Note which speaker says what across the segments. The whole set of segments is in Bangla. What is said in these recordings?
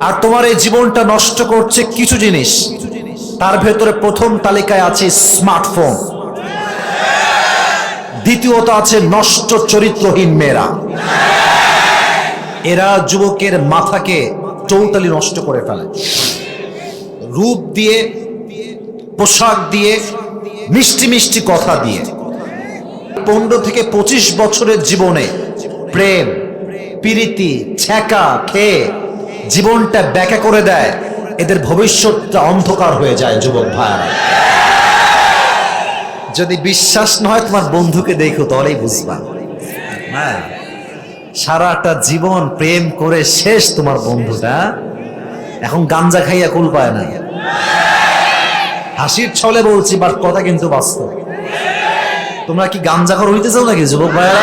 Speaker 1: আর তোমার এই জীবনটা নষ্ট করছে কিছু জিনিস। তার ভেতরে প্রথম তালিকায় আছে স্মার্টফোন। দ্বিতীয়ত আছে নষ্ট চরিত্রহীন মেয়েরা। এরা যুবকের মাথাকে টোটালি নষ্ট করে ফেলে। রূপ দিয়ে, পোশাক দিয়ে, মিষ্টি মিষ্টি কথা দিয়ে। পনেরো থেকে পঁচিশ বছরের জীবনে প্রেম, প্রীতি, ছ্যাঁকা, খেয়ে জীবনটা ব্যাকা করে দেয়। এদের ভবিষ্যৎটা অন্ধকার হয়ে যায়, যুবক ভাইয়ারা যদি বিশ্বাস না হয়, তোমার বন্ধুকে দেখো, তাহলেই বুঝবা। হ্যাঁ। সারাটা জীবন প্রেম করে শেষ তোমার বন্ধুটা। এখন গাঞ্জা খাইয়া কুল পায় না হাসির ছলে বলছি, বাট কথা কিন্তু বাস্তব। তোমরা কি গাঞ্জাখর হইতে চাও নাকি, যুবক ভাইয়েরা?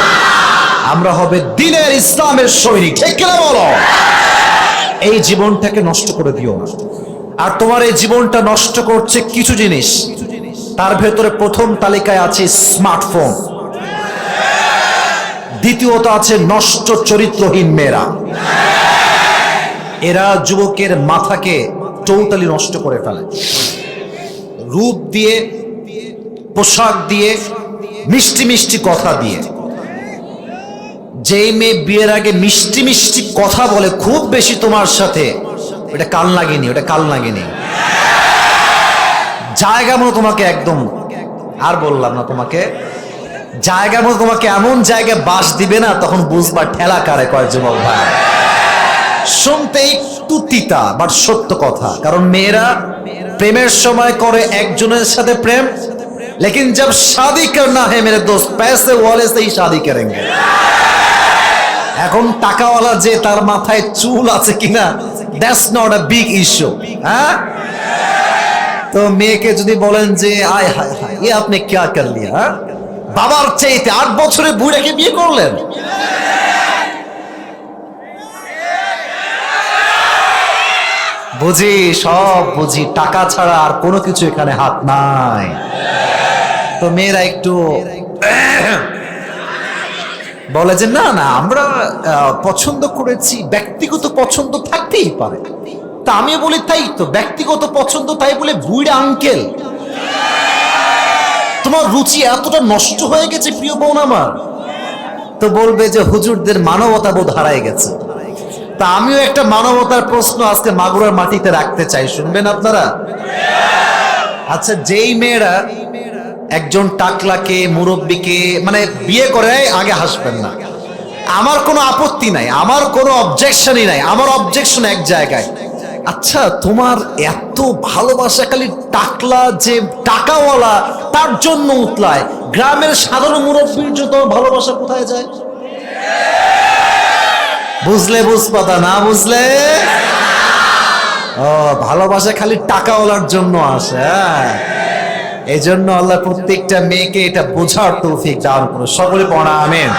Speaker 1: আমরা হবে দিনের ইসলামের সৈনিক, ঠিক কিনা বলো? এই জীবনটাকে নষ্ট করে দিও না। আর তোমার এই জীবনটা নষ্ট করছে কিছু জিনিস। তার ভেতরে প্রথম তালিকায় আছে স্মার্টফোন। দ্বিতীয়ত আছে নষ্ট চরিত্রহীন মেয়েরা। এরা যুবকের মাথাকে টোটালি নষ্ট করে ফেলে। রূপ দিয়ে, পোশাক দিয়ে, মিষ্টি মিষ্টি কথা দিয়ে। যেই মেয়ে বিয়ের আগে মিষ্টি মিষ্টি কথা বলে খুব বেশি তোমার সাথে ওটা কাল লাগেনি ওটা কাল লাগেনি জায়গা মতো তোমাকে একদম আর বললাম না তোমাকে জায়গা মতো তোমাকে এমন জায়গায় বাস দিবে না তখন বুঝবা ঠেলা কারে কয় যুবক ভাই শুনতে একটু তিতা বাট সত্য কথা কারণ মেয়েরা প্রেমের সময় করে একজনের সাথে প্রেম लेकिन जब शादी करना है मेरे दोस्त पैसे वाले से ही शादी करेंगे এখন টাকাওয়ালা যে তার মাথায় চুল আছে কিনা that's not a big issue হ্যাঁ? তো মেয়েকে যদি বলেন যে, আয়, হায় হায়, এ আপনি ক্যা কর লিয়া হ্যাঁ? বাবার চাইতে আট বছরে বুড়াকে বিয়ে করলেন? বুঝি, সব বুঝি, টাকা ছাড়া আর কোনো কিছু এখানে হাত নাই। তো মেয়েরা একটু বলে যে, না না, আমরা পছন্দ করেছি, ব্যক্তিগত পছন্দ থাকতেই পারে। তা আমি বলি, তাই তো, ব্যক্তিগত পছন্দ, তাই বলে বুড়া আঙ্কেল। তোমার রুচি এতটা নষ্ট হয়ে গেছে, প্রিয় বোন আমার। তো বলবে যে, হুজুরদের মানবতা বোধ হারায় গেছে। তা আমিও একটা মানবতার প্রশ্ন আজকে মাগুরার মাটিতে রাখতে চাই, শুনবেন আপনারা? আচ্ছা যেই মেয়েরা একজন টাকলাকে, মুরব্বীকে মানে বিয়ে করে আগে হাসবেন না। আমার কোনো আপত্তি নাই, আমার কোনো অবজেকশনই নাই, আমার অবজেকশন এক জায়গায়। আচ্ছা তোমার এত ভালোবাসা খালি টাকলা যে টাকাওয়ালা, তার জন্য উতলায়। গ্রামের সাধারণ মুরব্বীর জন্য ভালোবাসা কোথায় যায়? বুঝলে বুঝপাতা, না বুঝলে? ও, ভালোবাসা খালি টাকাওয়ালার জন্য আসে হ্যাঁ। এই জন্য আল্লাহ প্রত্যেকটা মেয়েকে এটা বোঝার তৌফিক দান করো সকলে পড়া আমেন।